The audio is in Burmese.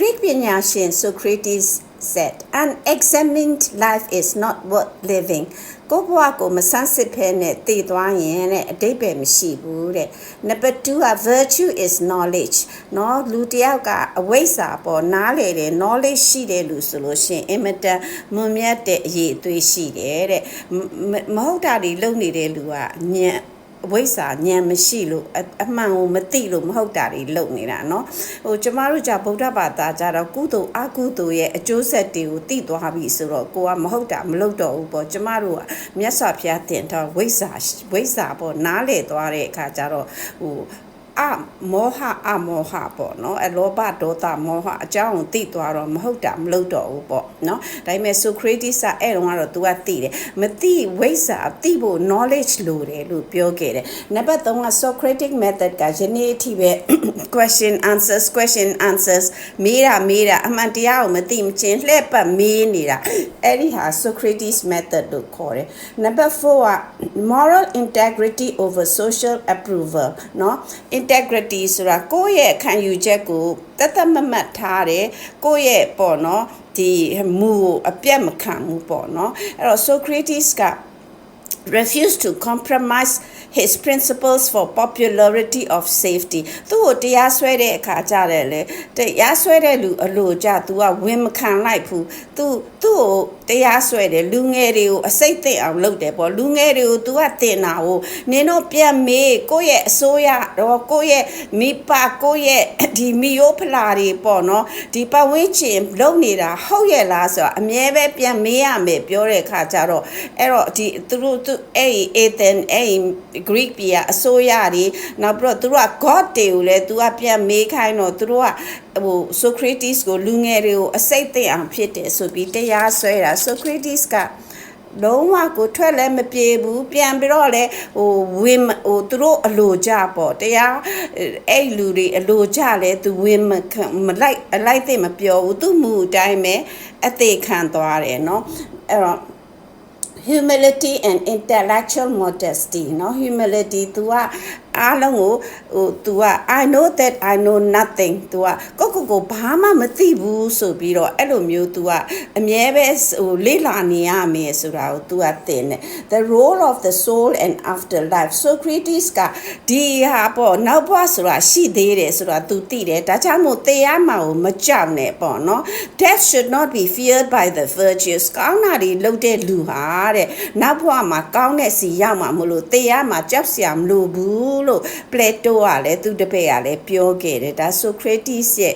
Greek ပညာရှင် Socrates said unexamined life is not worth living ကိုယ့်ဘဝကိုမဆန်းစစ်ဖဲနဲ့တည်သွားရင်တဲ့အတိတ်ပဲမရှိဘူးတဲ့ number 2က virtue is knowledge เนาะလူတစ်ယောက်ကအဝိဇ္ဇာပေါ်နားလေတယ် knowledge ရှိတယ်လို့ဆိုလို့ရှိရင်အင်မတန်မွန်မြတ်တဲ့အရေးအသွေးရှိတယ်တဲ့မမမဟုတ်တာတွေလုပ်နေတဲ့လူကညံ့ အဝိဇ္ဇာဉာဏ်မရှိလို့အအမှန်ကိုမသိလို့မဟုတ်တာတွေလုပ်နေတာเนาะဟိုကျမတို့じゃဗုဒ္ဓဘာသာကြတော့ကုသိုလ်အကုသိုလ်ရဲ့အကျိုးဆက်တွေကိုသိသွားပြီဆိုတော့ကိုကမဟုတ်တာမလုပ်တော့ဘူးပေါ့ကျမတို့ကမြတ်စွာဘုရားတင်တော့ဝိဇ္ဇာဝိဇ္ဇာပေါ့နားလေသွားတဲ့အခါကျတော့ဟို အမောဟအမောဟပေါ့နော်အလောဘဒေါသမောဟအကြောင်းကိုသိသွားတော့မဟုတ်တာမဟုတ်တော့ဘူးပေါ့နော်ဒါပေမဲ့ဆိုခရတီဆာအဲ့တုန်းကတော့ तू ကသိတယ်မသိဝိဇ္ဇာသိဖို့ knowledge လိုတယ်လို့ပြောခဲ့တယ်နံပါတ်3က Socratic method ကယနေ့အထိပဲ question answers question answers မေးတာမေးတာအမှန်တရားကိုမသိမချင်းလှည့်ပတ်မေးနေတာအဲ့ဒီဟာ Socrates method လို့ခေါ်တယ်နံပါတ်4က moral integrity over social approval နော် integrity ဆိုတာကိုယ့်ရဲ့ခံယူချက်ကိုတသက်မမတ်ထားတယ်ကိုယ့်ရဲ့ပေါ့နော်ဒီမူကိုအပြတ်မခံဘူးပေါ့နော်အဲ့တော့ Socrates က refused to compromise his principles for popularity of safety သူ့ကိုတရားစွဲတဲ့အခါကြတယ်လေတရားစွဲတဲ့လူအလိုကြ तू ကဝင်မခံလိုက်ဘူး तू သူ့ ကိုတရားစွဲတယ်လူငယ်တွေကိုအစိတ်သိအောင်လုပ်တယ်ပေါ့လူငယ်တွေကို तू ကတင်တာကိုနင်တို့ပြန်မေးကိုယ့်ရဲ့အစိုးရတော့ကိုယ့်ရဲ့မိပကိုယ့်ရဲ့ဒီမီယိုဖလာတွေပေါ့နော်ဒီပတ်ဝန်းကျင်လုပ်နေတာဟုတ်ရဲ့လားဆိုတော့အမြဲပဲပြန်မေးရမယ်ပြောတဲ့အခါကျတော့အဲ့တော့ဒီသူတို့သူအဲ့ဒီအေသန်အဲ့ဒီ Greek ပြည်ကအစိုးရတွေနောက်ပြီးတော့သူတို့က God တွေကိုလည်း तू ကပြန်မေးခိုင်းတော့သူတို့ကဟို Socrates ကိုလူငယ်တွေကိုအစိတ်သိအောင်ဖြစ်တယ်ဆိုပြီးတရာဆွဲတာ Socrates ကလုံးဝကိုထွက်လည်းမပြေဘူးပြန်ပြီးတော့လည်းဟိုဝင်းဟိုသူတို့အလိုကြပေါ့တရားအဲ့လူတွေအလိုကြလဲသူဝင်းမခံမလိုက်အလိုက်သိမပြောဘူးသူ့မူအတိုင်းပဲအသေးခံသွားတယ်เนาะအဲ့တော့ humility and intellectual modesty เนาะ humility तू อ่ะ အားလုံးကိုဟို तू က I know that I know nothing तू ကကိုကိုကိုဘာမှမသိဘူးဆိုပြီးတော့အဲ့လိုမျိုး तू ကအမြဲပဲဟိုလေ့လာနေရမယ်ဆိုတာကို तू ကသင်တယ် The role of the soul and afterlife Socrates ကဒီဟာပေါ့နောက်ဘဝဆိုတာရှိသေးတယ်ဆိုတာ तू သိတယ်ဒါကြောင့်မို့တရားမှာကိုမကြောက်နဲ့ပေါ့နော် Death should not be feared by the virtuous ကောင်းတာတွေလုပ်တဲ့လူဟာတဲ့နောက်ဘဝမှာကောင်းတဲ့စီရောက်မှာမလို့တရားမှာကြောက်စရာမလိုဘူးလို့ Plato ကလည်းသူတပည့်ကလည်းပြောခဲ့တယ်ဒါ Socrates ရဲ့